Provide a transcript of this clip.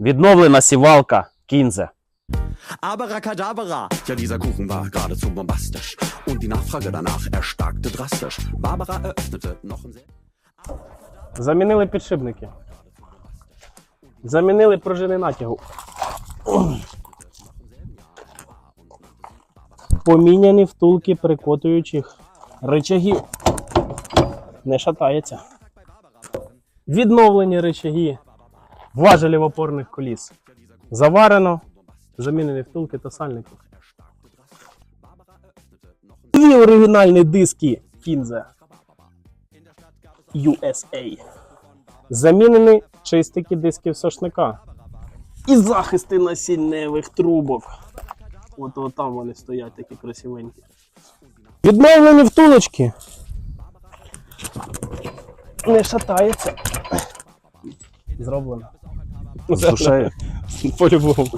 Відновлена сівалка Кінзе. Abracadabra! Ja, dieser Kuchen war geradezu bombastisch. Und die Nachfrage danach erstarkte drastisch. Barbara eröffnete noch ein sehr. Замінили підшипники. Замінили пружини натягу. Поміняні втулки прикотуючих рычагів. Не шатається. Відновлені рычаги важелів опорних коліс. Заварено. Замінені втулки та сальники. Дві оригінальні диски Кінзе. USA. Замінені чистики дисків сошника. І захисти насінневих трубок. От, от там вони стоять такі красивенькі. Відновлені втулочки. Не шатається. Зроблено. Душею. По-любому.